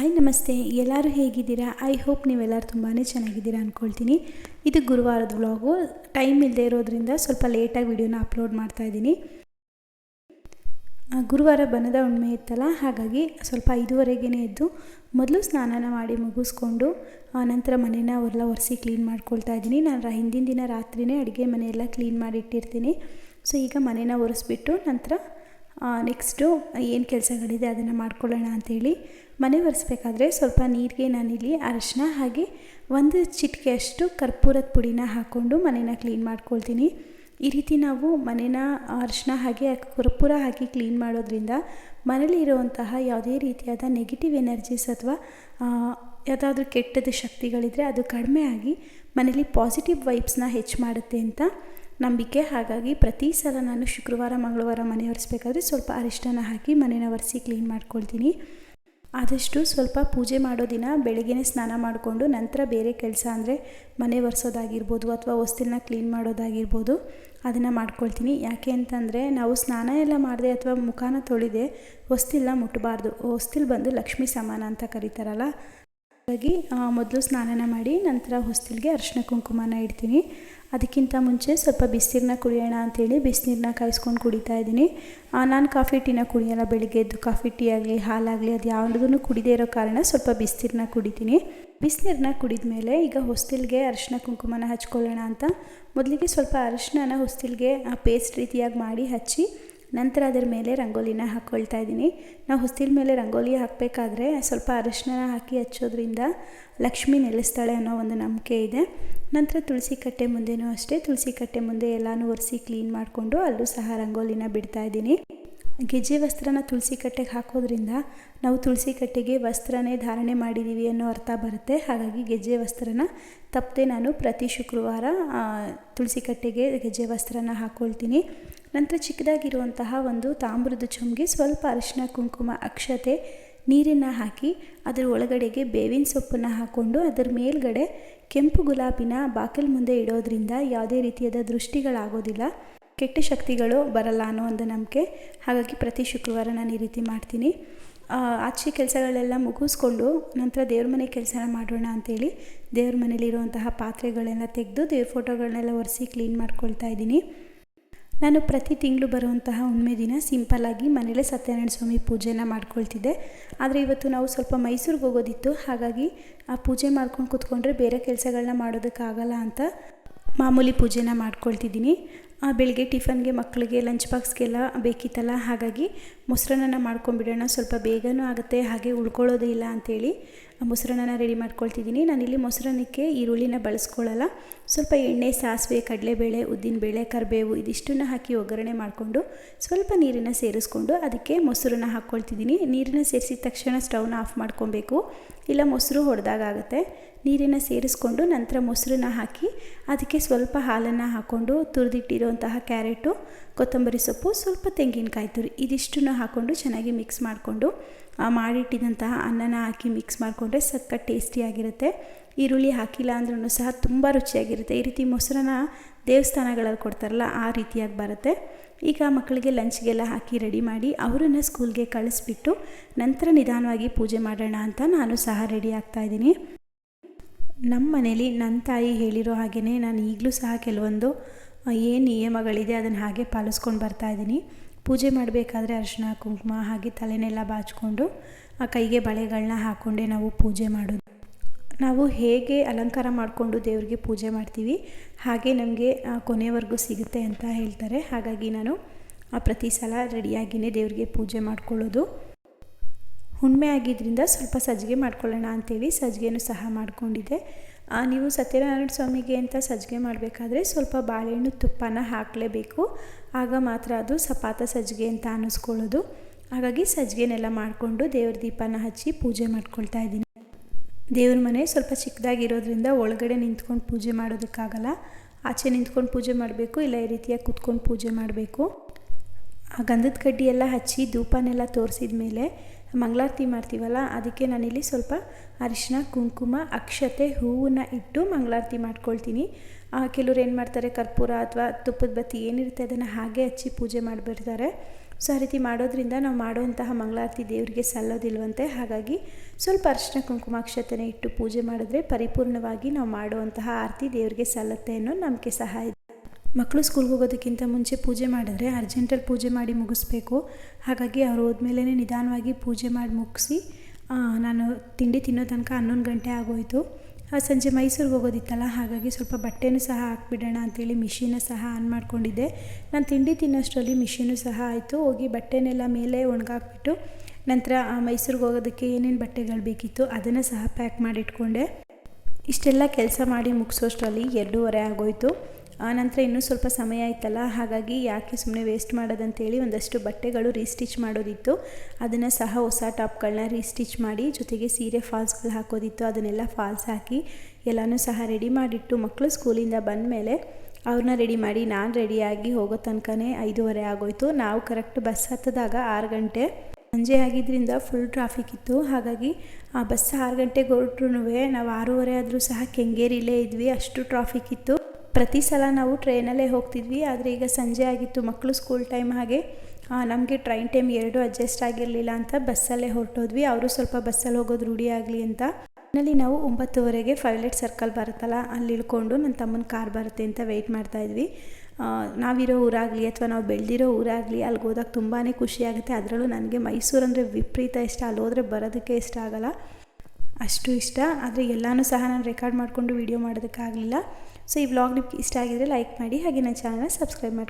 Hi ನಮಸ್ತೆ. ಎಲ್ಲರೂ ಹೇಗಿದ್ದೀರಾ? ಐ ಹೋಪ್ ನೀವೆಲ್ಲರೂ ತುಂಬಾ ಚೆನ್ನಾಗಿದ್ದೀರಾ ಅಂದ್ಕೊಳ್ತೀನಿ ಇದು ಗುರುವಾರದ ವ್ಲಾಗು ಟೈಮ್ ಇಲ್ಲದೆ ಇರೋದ್ರಿಂದ ಸ್ವಲ್ಪ ಲೇಟಾಗಿ ವಿಡಿಯೋನ ಅಪ್ಲೋಡ್ ಮಾಡ್ತಾ ಇದ್ದೀನಿ. ಗುರುವಾರ ಬನದ ಉಣ್ಮೆ ಇತ್ತಲ್ಲ ಹಾಗಾಗಿ ಸ್ವಲ್ಪ ಐದುವರೆಗೇ ಎದ್ದು ಮೊದಲು ಸ್ನಾನನ ಮಾಡಿ ಮುಗಿಸ್ಕೊಂಡು ಆ, ನಂತರ ಮನೇನ ಎಲ್ಲ ಒರೆಸಿ ಕ್ಲೀನ್ ಮಾಡ್ಕೊಳ್ತಾ ಇದ್ದೀನಿ. ನಾನು ಹಿಂದಿನ ದಿನ ರಾತ್ರಿನೇ ಅಡುಗೆ ಮನೆಯೆಲ್ಲ ಕ್ಲೀನ್ ಮಾಡಿ ಇಟ್ಟಿರ್ತೀನಿ. ಸೊ ಈಗ ಮನೇನ ಒರೆಸ್ಬಿಟ್ಟು ನಂತರ ನೆಕ್ಸ್ಟು ಏನು ಕೆಲಸಗಳಿದೆ ಅದನ್ನು ಮಾಡ್ಕೊಳ್ಳೋಣ ಅಂತೇಳಿ ಮನೆ ಒರೆಸ್ಬೇಕಾದ್ರೆ ಸ್ವಲ್ಪ ನೀರಿಗೆ ನಾನಿಲ್ಲಿ ಅರಶಿನ ಹಾಗೆ ಒಂದು ಚಿಟಿಕೆಯಷ್ಟು ಕರ್ಪೂರದ ಪುಡಿನ ಹಾಕ್ಕೊಂಡು ಮನೇನ ಕ್ಲೀನ್ ಮಾಡ್ಕೊಳ್ತೀನಿ. ಈ ರೀತಿ ನಾವು ಮನೇನ ಅರಿಶಿನ ಹಾಗೆ ಕರ್ಪೂರ ಹಾಕಿ ಕ್ಲೀನ್ ಮಾಡೋದ್ರಿಂದ ಮನೇಲಿ ಇರುವಂತಹ ಯಾವುದೇ ರೀತಿಯಾದ ನೆಗೆಟಿವ್ ಎನರ್ಜೀಸ್ ಅಥವಾ ಯಾವುದಾದ್ರೂ ಕೆಟ್ಟದ ಶಕ್ತಿಗಳಿದ್ರೆ ಅದು ಕಡಿಮೆ ಆಗಿ ಮನೇಲಿ ಪಾಸಿಟಿವ್ ವೈಬ್ಸ್ನ ಹೆಚ್ಚು ಮಾಡುತ್ತೆ ಅಂತ ನಂಬಿಕೆ, ಹಾಗಾಗಿ ಪ್ರತಿ ಸಲ ನಾನು ಶುಕ್ರವಾರ, ಮಂಗಳವಾರ ಮನೆ ಒರೆಸ್ಬೇಕಾದ್ರೆ ಸ್ವಲ್ಪ ಅರಿಷ್ಟನ ಹಾಕಿ ಮನೇನ ಒರೆಸಿ ಕ್ಲೀನ್ ಮಾಡ್ಕೊಳ್ತೀನಿ. ಆದಷ್ಟು ಸ್ವಲ್ಪ ಪೂಜೆ ಮಾಡೋ ದಿನ ಬೆಳಗ್ಗೆನೇ ಸ್ನಾನ ಮಾಡಿಕೊಂಡು ನಂತರ ಬೇರೆ ಕೆಲಸ ಅಂದರೆ ಮನೆ ಒರೆಸೋದಾಗಿರ್ಬೋದು ಅಥವಾ ಹೊಸ್ತಿಲನ್ನ ಕ್ಲೀನ್ ಮಾಡೋದಾಗಿರ್ಬೋದು ಅದನ್ನು ಮಾಡ್ಕೊಳ್ತೀನಿ. ಯಾಕೆ ಅಂತಂದರೆ ನಾವು ಸ್ನಾನ ಎಲ್ಲ ಮಾಡಿದೆ ಅಥವಾ ಮುಖಾನ ತೊಳೆದೆ ಹೊಸ್ತಿಲ್ಲ ಮುಟ್ಟಬಾರ್ದು ಹೊಸ್ತಿಲ್ ಬಂದು ಲಕ್ಷ್ಮಿ ಸಮಾನ ಅಂತ ಕರೀತಾರಲ್ಲ? ಹಾಗಾಗಿ ಮೊದಲು ಸ್ನಾನನ ಮಾಡಿ ನಂತರ ಹೊಸ್ತಿಲ್ಗೆ ಅರಿಶಿನ ಕುಂಕುಮನ ಇಡ್ತೀನಿ. ಅದಕ್ಕಿಂತ ಮುಂಚೆ ಸ್ವಲ್ಪ ಬಿಸಿನೀರನ್ನ ಕುಡಿಯೋಣ ಅಂಥೇಳಿ ಬಿಸಿನೀರನ್ನ ಕಾಯಿಸ್ಕೊಂಡು ಕುಡಿತಾ ಇದ್ದೀನಿ. ನಾನು ಕಾಫಿ ಟೀನ ಕುಡಿಯೋಲ್ಲ, ಬೆಳಿಗ್ಗೆ ಎದ್ದು ಕಾಫಿ ಟೀ ಆಗಲಿ, ಹಾಲಾಗಲಿ, ಅದು ಯಾವುದನ್ನು ಕುಡಿದೇ ಇರೋ ಕಾರಣ ಸ್ವಲ್ಪ ಬಿಸಿನೀರನ್ನ ಕುಡಿತೀನಿ. ಬಿಸಿನೀರನ್ನ ಕುಡಿದ ಮೇಲೆ ಈಗ ಹೊಸ್ತಿಲ್ಗೆ ಅರಿಶಿನ ಕುಂಕುಮನ ಹಚ್ಕೊಳ್ಳೋಣ ಅಂತ. ಮೊದಲಿಗೆ ಸ್ವಲ್ಪ ಅರಿಶಿನ ಹೊಸ್ತಿಲ್ಗೆ ಪೇಸ್ಟ್ ರೀತಿಯಾಗಿ ಮಾಡಿ ಹಚ್ಚಿ ನಂತರ ಅದರ ಮೇಲೆ ರಂಗೋಲಿನ ಹಾಕ್ಕೊಳ್ತಾ ಇದ್ದೀನಿ. ನಾವು ಹೊಸ್ತಿಲ ಮೇಲೆ ರಂಗೋಲಿ ಹಾಕಬೇಕಾದ್ರೆ ಸ್ವಲ್ಪ ಅರಿಶಿನ ಹಾಕಿ ಹಚ್ಚೋದ್ರಿಂದ ಲಕ್ಷ್ಮಿ ನೆಲೆಸ್ತಾಳೆ ಅನ್ನೋ ಒಂದು ನಂಬಿಕೆ ಇದೆ. ನಂತರ ತುಳಸಿ ಕಟ್ಟೆ ಮುಂದೆನೂ ಅಷ್ಟೇ. ತುಳಸಿ ಕಟ್ಟೆ ಮುಂದೆ ಎಲ್ಲನೂ ಒರೆಸಿ ಕ್ಲೀನ್ ಮಾಡಿಕೊಂಡು ಅಲ್ಲೂ ಸಹ ರಂಗೋಲಿನ ಬಿಡ್ತಾ ಇದ್ದೀನಿ. ಗೆಜ್ಜೆ ವಸ್ತ್ರನ ತುಳಸಿ ಕಟ್ಟೆಗೆ ಹಾಕೋದ್ರಿಂದ ನಾವು ತುಳಸಿ ಕಟ್ಟೆಗೆ ವಸ್ತ್ರನೇ ಧಾರಣೆ ಮಾಡಿದ್ದೀವಿ ಅನ್ನೋ ಅರ್ಥ ಬರುತ್ತೆ. ಹಾಗಾಗಿ ಗೆಜ್ಜೆ ವಸ್ತ್ರನ ತಪ್ಪದೆ ನಾನು ಪ್ರತಿ ಶುಕ್ರವಾರ ತುಳಸಿ ಕಟ್ಟೆಗೆ ಗೆಜ್ಜೆ ವಸ್ತ್ರನ ಹಾಕ್ಕೊಳ್ತೀನಿ ನಂತರ ಚಿಕ್ಕದಾಗಿರುವಂತಹ ಒಂದು ತಾಮ್ರದ ಚೊಂಬಿಗೆ ಸ್ವಲ್ಪ ಅರಿಶಿನ ಕುಂಕುಮ, ಅಕ್ಷತೆ, ನೀರನ್ನು ಹಾಕಿ ಅದರ ಒಳಗಡೆಗೆ ಬೇವಿನ ಸೊಪ್ಪನ್ನು ಹಾಕ್ಕೊಂಡು ಅದರ ಮೇಲ್ಗಡೆ ಕೆಂಪು ಗುಲಾಬಿನ ಬಾಕಲ್ ಮುಂದೆ ಇಡೋದ್ರಿಂದ ಯಾವುದೇ ರೀತಿಯಾದ ದೃಷ್ಟಿಗಳಾಗೋದಿಲ್ಲ. ಕೆಟ್ಟ ಶಕ್ತಿಗಳು ಬರಲ್ಲ ಅನ್ನೋ ಒಂದು ನಂಬಿಕೆ. ಹಾಗಾಗಿ ಪ್ರತಿ ಶುಕ್ರವಾರ ನಾನು ಈ ರೀತಿ ಮಾಡ್ತೀನಿ. ಆಚೆ ಕೆಲಸಗಳೆಲ್ಲ ಮುಗಿಸ್ಕೊಂಡು ನಂತರ ದೇವ್ರ ಮನೆ ಕೆಲಸನ ಮಾಡೋಣ ಅಂತೇಳಿ ದೇವ್ರ ಮನೇಲಿರುವಂತಹ ಪಾತ್ರೆಗಳೆಲ್ಲ ತೆಗೆದು ದೇವ್ರ ಫೋಟೋಗಳನ್ನೆಲ್ಲ ಒರೆಸಿ ಕ್ಲೀನ್ ಮಾಡ್ಕೊಳ್ತಾ ಇದ್ದೀನಿ. ನಾನು ಪ್ರತಿ ತಿಂಗಳು ಬರುವಂತಹ ಹುಣ್ಮೆ ದಿನ ಸಿಂಪಲ್ಲಾಗಿ ಮನೇಲೇ ಸತ್ಯನಾರಾಯಣ ಸ್ವಾಮಿ ಪೂಜೆನ ಮಾಡ್ಕೊಳ್ತಿದ್ದೆ. ಆದರೆ ಇವತ್ತು ನಾವು ಸ್ವಲ್ಪ ಮೈಸೂರಿಗೆ ಹೋಗೋದಿತ್ತು. ಹಾಗಾಗಿ ಆ ಪೂಜೆ ಮಾಡ್ಕೊಂಡು ಕೂತ್ಕೊಂಡ್ರೆ ಬೇರೆ ಕೆಲಸಗಳನ್ನ ಮಾಡೋದಕ್ಕಾಗಲ್ಲ ಅಂತ ಮಾಮೂಲಿ ಪೂಜೆನ ಮಾಡ್ಕೊಳ್ತಿದ್ದೀನಿ. ಬೆಳಿಗ್ಗೆ ಟಿಫನ್ಗೆ ಮಕ್ಕಳಿಗೆ ಲಂಚ್ ಬಾಕ್ಸ್ಗೆಲ್ಲ ಬೇಕಿತ್ತಲ್ಲ? ಹಾಗಾಗಿ ಮೊಸರನ್ನ ಮಾಡ್ಕೊಂಬಿಡೋಣ ಸ್ವಲ್ಪ ಬೇಗನೂ ಆಗುತ್ತೆ. ಹಾಗೆ ಉಳ್ಕೊಳ್ಳೋದೇ ಇಲ್ಲ ಅಂಥೇಳಿ ಆ ಮೊಸರನ್ನ ರೆಡಿ ಮಾಡ್ಕೊಳ್ತಿದ್ದೀನಿ. ನಾನಿಲ್ಲಿ ಮೊಸರನ್ನಕ್ಕೆ ಈರುಳ್ಳಿನ ಬಳಸ್ಕೊಳ್ಳಲ್ಲ. ಸ್ವಲ್ಪ ಎಣ್ಣೆ, ಸಾಸಿವೆ, ಕಡಲೆಬೇಳೆ, ಉದ್ದಿನಬೇಳೆ, ಕರಿಬೇವು ಇದಿಷ್ಟನ್ನು ಹಾಕಿ ಒಗ್ಗರಣೆ ಮಾಡಿಕೊಂಡು ಸ್ವಲ್ಪ ನೀರನ್ನು ಸೇರಿಸ್ಕೊಂಡು ಅದಕ್ಕೆ ಮೊಸರನ್ನ ಹಾಕ್ಕೊಳ್ತಿದ್ದೀನಿ. ನೀರನ್ನು ಸೇರಿಸಿದ ತಕ್ಷಣ ಸ್ಟವ್ನ ಆಫ್ ಮಾಡ್ಕೊಬೇಕು. ಇಲ್ಲ ಮೊಸರು ಹೊಡೆದಾಗುತ್ತೆ ನೀರನ್ನು ಸೇರಿಸ್ಕೊಂಡು ನಂತರ ಮೊಸರನ್ನ ಹಾಕಿ ಅದಕ್ಕೆ ಸ್ವಲ್ಪ ಹಾಲನ್ನು ಹಾಕ್ಕೊಂಡು ತುರಿದಿಟ್ಟಿರುವಂತಹ ಕ್ಯಾರೆಟು, ಕೊತ್ತಂಬರಿ ಸೊಪ್ಪು, ಸ್ವಲ್ಪ ತೆಂಗಿನಕಾಯಿ ತುರಿ ಇದಿಷ್ಟನ್ನು ಹಾಕ್ಕೊಂಡು ಚೆನ್ನಾಗಿ ಮಿಕ್ಸ್ ಮಾಡಿಕೊಂಡು ಮಾಡಿಟ್ಟಿದಂತಹ ಅನ್ನನ ಹಾಕಿ ಮಿಕ್ಸ್ ಮಾಡಿಕೊಂಡ್ರೆ ಸಖತ್ ಟೇಸ್ಟಿಯಾಗಿರುತ್ತೆ. ಈರುಳ್ಳಿ ಹಾಕಿಲ್ಲ ಅಂದ್ರೂ ಸಹ ತುಂಬ ರುಚಿಯಾಗಿರುತ್ತೆ. ಈ ರೀತಿ ಮೊಸರನ್ನ ದೇವಸ್ಥಾನಗಳಲ್ಲಿ ಕೊಡ್ತಾರಲ್ಲ, ಆ ರೀತಿಯಾಗಿ ಬರುತ್ತೆ. ಈಗ ಮಕ್ಕಳಿಗೆ ಲಂಚ್ಗೆಲ್ಲ ಹಾಕಿ ರೆಡಿ ಮಾಡಿ ಅವರನ್ನು ಸ್ಕೂಲ್ಗೆ ಕಳಿಸ್ಬಿಟ್ಟು ನಂತರ ನಿಧಾನವಾಗಿ ಪೂಜೆ ಮಾಡೋಣ ಅಂತ ನಾನು ಸಹ ರೆಡಿ ಆಗ್ತಾ ಇದ್ದೀನಿ. ನಮ್ಮ ಮನೇಲಿ ನನ್ನ ತಾಯಿ ಹೇಳಿರೋ ಹಾಗೆಯೇ ನಾನು ಈಗಲೂ ಸಹ ಕೆಲವೊಂದು ಏನು ನಿಯಮಗಳಿದೆ ಅದನ್ನು ಹಾಗೆ ಪಾಲಿಸ್ಕೊಂಡು ಬರ್ತಾ ಇದ್ದೀನಿ ಪೂಜೆ ಮಾಡಬೇಕಾದ್ರೆ ಅರಿಶಿನ ಕುಂಕುಮ ಹಾಗೆ ತಲೆನೆಲ್ಲ ಬಾಚ್ಕೊಂಡು ಆ ಕೈಗೆ ಬಳೆಗಳನ್ನ ಹಾಕ್ಕೊಂಡೇ ನಾವು ಪೂಜೆ ಮಾಡೋದು. ನಾವು ಹೇಗೆ ಅಲಂಕಾರ ಮಾಡಿಕೊಂಡು ದೇವರಿಗೆ ಪೂಜೆ ಮಾಡ್ತೀವಿ, ಹಾಗೆ ನಮಗೆ ಕೊನೆವರೆಗೂ ಸಿಗುತ್ತೆ ಅಂತ ಹೇಳ್ತಾರೆ. ಹಾಗಾಗಿ ನಾನು ಪ್ರತಿ ಸಲ ರೆಡಿಯಾಗಿಯೇ ದೇವರಿಗೆ ಪೂಜೆ ಮಾಡ್ಕೊಳ್ಳೋದು. ಹುಣ್ಮೆ ಆಗಿದ್ದರಿಂದ ಸ್ವಲ್ಪ ಸಜ್ಜಿಗೆ ಮಾಡ್ಕೊಳ್ಳೋಣ ಅಂತೇಳಿ ಸಜ್ಜಿಗೆನೂ ಸಹ ಮಾಡ್ಕೊಂಡಿದ್ದೆ. ನೀವು ಸತ್ಯನಾರಾಯಣ ಸ್ವಾಮಿಗೆ ಅಂತ ಸಜ್ಜಿಗೆ ಮಾಡಬೇಕಾದ್ರೆ ಸ್ವಲ್ಪ ಬಾಳೆಹಣ್ಣು ತುಪ್ಪನ ಹಾಕಲೇಬೇಕು. ಆಗ ಮಾತ್ರ ಅದು ಸಪಾತ ಸಜ್ಜಿಗೆ ಅಂತ ಅನ್ನಿಸ್ಕೊಳ್ಳೋದು. ಹಾಗಾಗಿ ಸಜ್ಜಿಗೆನೆಲ್ಲ ಮಾಡಿಕೊಂಡು ದೇವ್ರ ದೀಪನ ಹಚ್ಚಿ ಪೂಜೆ ಮಾಡ್ಕೊಳ್ತಾ ಇದ್ದೀನಿ. ದೇವ್ರ ಮನೆ ಸ್ವಲ್ಪ ಚಿಕ್ಕದಾಗಿರೋದ್ರಿಂದ ಒಳಗಡೆ ನಿಂತ್ಕೊಂಡು ಪೂಜೆ ಮಾಡೋದಕ್ಕಾಗಲ್ಲ. ಆಚೆ ನಿಂತ್ಕೊಂಡು ಪೂಜೆ ಮಾಡಬೇಕು, ಇಲ್ಲ ಈ ರೀತಿಯಾಗಿ ಕೂತ್ಕೊಂಡು ಪೂಜೆ ಮಾಡಬೇಕು. ಆ, ಗಂಧದ ಕಡ್ಡಿಯೆಲ್ಲ ಹಚ್ಚಿ ಧೂಪನೆಲ್ಲ ತೋರಿಸಿದ ಮೇಲೆ ಮಂಗಳಾರತಿ ಮಾಡ್ತೀವಲ್ಲ, ಅದಕ್ಕೆ ನಾನಿಲ್ಲಿ ಸ್ವಲ್ಪ ಅರಿಶಿನ ಕುಂಕುಮ, ಅಕ್ಷತೆ, ಹೂವನ್ನ ಇಟ್ಟು ಮಂಗಳಾರತಿ ಮಾಡ್ಕೊಳ್ತೀನಿ. ಕೆಲವ್ರು ಏನು ಮಾಡ್ತಾರೆ, ಕರ್ಪೂರ ಅಥವಾ ತುಪ್ಪದ ಬತ್ತಿ ಏನಿರುತ್ತೆ, ಅದನ್ನು ಹಾಗೆ ಹಚ್ಚಿ ಪೂಜೆ ಮಾಡಿಬಿಡ್ತಾರೆ. ಸೊ, ಆ ರೀತಿ ಮಾಡೋದ್ರಿಂದ ನಾವು ಮಾಡುವಂತಹ ಮಂಗಳಾರತಿ ದೇವರಿಗೆ ಸಲ್ಲೋದಿಲ್ವಂತೆ. ಹಾಗಾಗಿ ಸ್ವಲ್ಪ ಅರಿಶಿನ ಕುಂಕುಮಾಕ್ಷತೆನ ಇಟ್ಟು ಪೂಜೆ ಮಾಡಿದ್ರೆ ಪರಿಪೂರ್ಣವಾಗಿ ನಾವು ಮಾಡುವಂತಹ ಆರತಿ ದೇವರಿಗೆ ಸಲ್ಲತ್ತೆ ಅನ್ನೋ ನಂಬಿಕೆ ಸಹ ಇದೆ. ಮಕ್ಕಳು ಸ್ಕೂಲ್ಗೆ ಹೋಗೋದಕ್ಕಿಂತ ಮುಂಚೆ ಪೂಜೆ ಮಾಡಿದ್ರೆ ಅರ್ಜೆಂಟಲ್ಲಿ ಪೂಜೆ ಮಾಡಿ ಮುಗಿಸ್ಬೇಕು. ಹಾಗಾಗಿ ಅವ್ರು ಹೋದ್ಮೇಲೆ ನಿಧಾನವಾಗಿ ಪೂಜೆ ಮಾಡಿ ಮುಗಿಸಿ ನಾನು ತಿಂಡಿ ತಿನ್ನೋ ತನಕ ಹನ್ನೊಂದು ಗಂಟೆ ಆಗೋಯಿತು. ಸಂಜೆ ಮೈಸೂರಿಗೆ ಹೋಗೋದಿತ್ತಲ್ಲ, ಹಾಗಾಗಿ ಸ್ವಲ್ಪ ಬಟ್ಟೆನೂ ಸಹ ಹಾಕ್ಬಿಡೋಣ ಅಂತೇಳಿ ಮಿಷಿನ ಸಹ ಆನ್ ಮಾಡಿಕೊಂಡಿದ್ದೆ. ನಾನು ತಿಂಡಿ ತಿನ್ನೋಷ್ಟರಲ್ಲಿ ಮಿಷಿನು ಸಹ ಆಯಿತು. ಹೋಗಿ ಬಟ್ಟೆನೆಲ್ಲ ಮೇಲೆ ಒಣಗಾಕ್ಬಿಟ್ಟು ನಂತರ ಮೈಸೂರಿಗೆ ಹೋಗೋದಕ್ಕೆ ಏನೇನು ಬಟ್ಟೆಗಳು ಬೇಕಿತ್ತು ಅದನ್ನು ಸಹ ಪ್ಯಾಕ್ ಮಾಡಿಟ್ಕೊಂಡೆ. ಇಷ್ಟೆಲ್ಲ ಕೆಲಸ ಮಾಡಿ ಮುಗಿಸೋಷ್ಟರಲ್ಲಿ ಎರಡೂವರೆ ಆಗೋಯಿತು. ಆನಂತರ ಇನ್ನೂ ಸ್ವಲ್ಪ ಸಮಯ ಆಯ್ತಲ್ಲ? ಹಾಗಾಗಿ ಯಾಕೆ ಸುಮ್ಮನೆ ವೇಸ್ಟ್ ಮಾಡೋದಂತೇಳಿ ಒಂದಷ್ಟು ಬಟ್ಟೆಗಳು ರೀಸ್ಟಿಚ್ ಮಾಡೋದಿತ್ತು. ಅದನ್ನು ಸಹ ಹೊಸ ಟಾಪ್ಗಳನ್ನ ರೀಸ್ಟಿಚ್ ಮಾಡಿ ಜೊತೆಗೆ ಸೀರೆ ಫಾಲ್ಸ್ಗಳು ಹಾಕೋದಿತ್ತು. ಅದನ್ನೆಲ್ಲ ಫಾಲ್ಸ್ ಹಾಕಿ ಎಲ್ಲನೂ ಸಹ ರೆಡಿ ಮಾಡಿಟ್ಟು ಮಕ್ಕಳು ಸ್ಕೂಲಿಂದ ಬಂದ ಮೇಲೆ ಅವ್ರನ್ನ ರೆಡಿ ಮಾಡಿ ನಾನು ರೆಡಿಯಾಗಿ ಹೋಗೋ ತನಕನೇ ಐದೂವರೆ ಆಗೋಯ್ತು. ನಾವು ಕರೆಕ್ಟ್ ಬಸ್ ಹತ್ತಿದಾಗ ಆರು ಗಂಟೆ ಸಂಜೆ ಆಗಿದ್ದರಿಂದ ಫುಲ್ ಟ್ರಾಫಿಕ್ ಇತ್ತು. ಹಾಗಾಗಿ ಆ ಬಸ್ ಆರು ಗಂಟೆಗೆ ಹೊರಟ್ರೂ ನಾವು ಆರೂವರೆ ಆದರೂ ಸಹ ಕೆಂಗೇರಿಲೇ ಇದ್ವಿ. ಅಷ್ಟು ಟ್ರಾಫಿಕ್ ಇತ್ತು. ಪ್ರತಿ ಸಲ ನಾವು ಟ್ರೈನಲ್ಲೇ ಹೋಗ್ತಿದ್ವಿ, ಆದರೆ ಈಗ ಸಂಜೆ ಆಗಿತ್ತು ಮಕ್ಕಳು ಸ್ಕೂಲ್ ಟೈಮ್ ಹಾಗೆ. ನಮಗೆ ಟ್ರೈನ್ ಟೈಮ್ ಎರಡು ಅಡ್ಜಸ್ಟ್ ಆಗಿರಲಿಲ್ಲ ಅಂತ ಬಸ್ಸಲ್ಲೇ ಹೊರಟೋದ್ವಿ. ಅವರು ಸ್ವಲ್ಪ ಬಸ್ಸಲ್ಲಿ ಹೋಗೋದು ರೂಢಿ ಆಗಲಿ ಅಂತ. ನಲ್ಲಿ ನಾವು ಒಂಬತ್ತುವರೆಗೆ ಫೈವ್ಲೆಟ್ ಸರ್ಕಲ್ ಬರುತ್ತಲ್ಲ, ಅಲ್ಲಿ ಇಳ್ಕೊಂಡು ನನ್ನ ತಮ್ಮನ ಕಾರ್ ಬರುತ್ತೆ ಅಂತ ವೆಯ್ಟ್ ಮಾಡ್ತಾಯಿದ್ವಿ ನಾವಿರೋ ಊರಾಗಲಿ ಅಥವಾ ನಾವು ಬೆಳೆದಿರೋ ಊರಾಗಲಿ ಅಲ್ಲಿಗೆ ಹೋದಾಗ ತುಂಬಾ ಖುಷಿ ಆಗುತ್ತೆ. ಅದರಲ್ಲೂ ನನಗೆ ಮೈಸೂರು ಅಂದರೆ ವಿಪರೀತ ಇಷ್ಟ. ಅಲ್ಲಿ ಹೋದರೆ ಬರೋದಕ್ಕೆ ಇಷ್ಟ ಆಗಲ್ಲ. ಅಷ್ಟು ಇಷ್ಟ. ಆದರೆ ಎಲ್ಲನೂ ಸಹ ನಾನು ರೆಕಾರ್ಡ್ ಮಾಡಿಕೊಂಡು ವೀಡಿಯೋ ಮಾಡೋದಕ್ಕಾಗಲಿಲ್ಲ. ಸೊ ಈ ವ್ಲಾಗ್ ನಿಮ್ಗೆ ಇಷ್ಟ ಆಗಿದರೆ ಲೈಕ್ ಮಾಡಿ, ಹಾಗೆ ನನ್ನ ಚಾನಲ್ನ ಸಬ್ಸ್ಕ್ರೈಬ್ ಮಾಡಿ